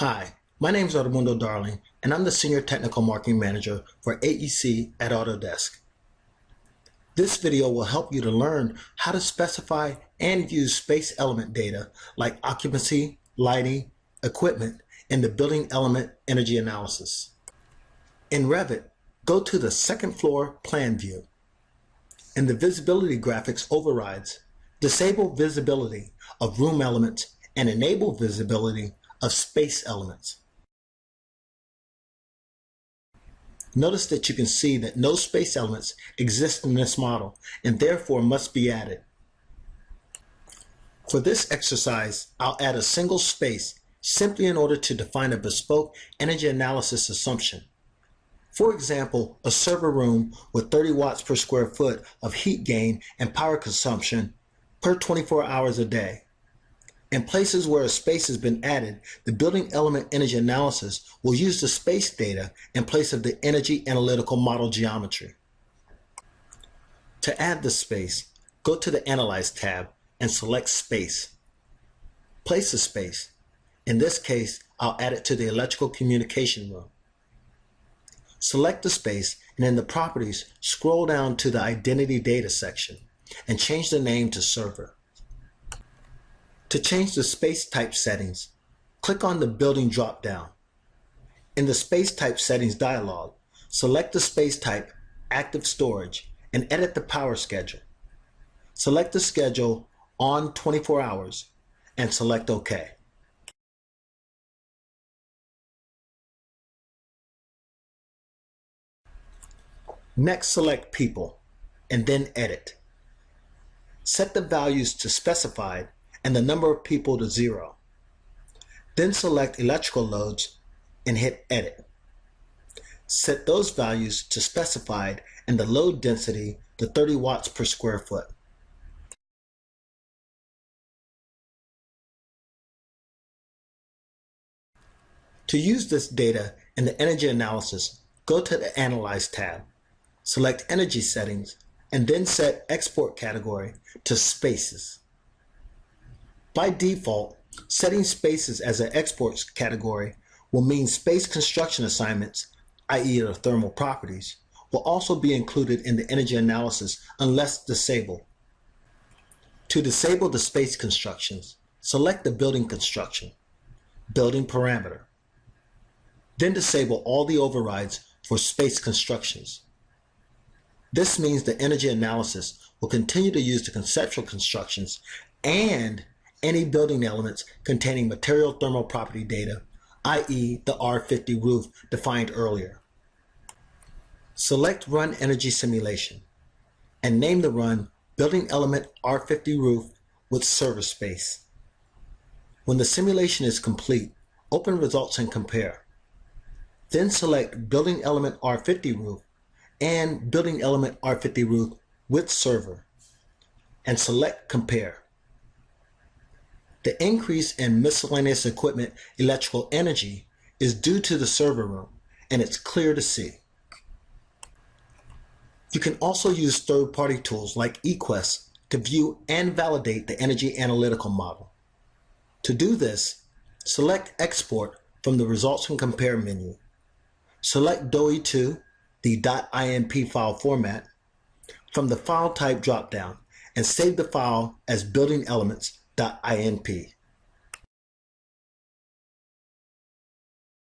Hi, my name is Armando Darling, and I'm the Senior Technical Marketing Manager for AEC at Autodesk. This video will help you to learn how to specify and use space element data like occupancy, lighting, equipment in the building element energy analysis. In Revit, go to the second floor plan view. In the visibility graphics overrides, disable visibility of room elements and enable visibility of space elements. Notice that you can see that no space elements exist in this model and therefore must be added. For this exercise, I'll add a single space simply in order to define a bespoke energy analysis assumption. For example, a server room with 30 watts per square foot of heat gain and power consumption per 24 hours a day. In places where a space has been added, the building element energy analysis will use the space data in place of the energy analytical model geometry. To add the space, go to the Analyze tab and select Space. Place the space. In this case, I'll add it to the electrical communication room. Select the space and in the Properties, scroll down to the Identity Data section and change the name to Server. To change the space type settings, click on the building drop-down. In the space type settings dialog, select the space type active storage and edit the power schedule. Select the schedule on 24 hours and select OK. Next select people and then edit. Set the values to specified and the number of people to zero. Then select electrical loads and hit edit. Set those values to specified and the load density to 30 watts per square foot. To use this data in the energy analysis, go to the Analyze tab, select Energy Settings, and then set Export Category to Spaces. By default, setting spaces as an exports category will mean space construction assignments, i.e. the thermal properties, will also be included in the energy analysis unless disabled. To disable the space constructions, select the building construction, building parameter. Then disable all the overrides for space constructions. This means the energy analysis will continue to use the conceptual constructions and any building elements containing material thermal property data, i.e. the R50 roof defined earlier. Select Run Energy Simulation and name the run Building Element R50 Roof with Server Space. When the simulation is complete, open results and compare. Then select Building Element R50 Roof and Building Element R50 Roof with Server and select Compare. The increase in miscellaneous equipment electrical energy is due to the server room, and it's clear to see. You can also use third-party tools like eQuest to view and validate the energy analytical model. To do this, select Export from the Results and Compare menu. Select DOE2, the .inp file format, from the File Type dropdown and save the file as Building Elements inp.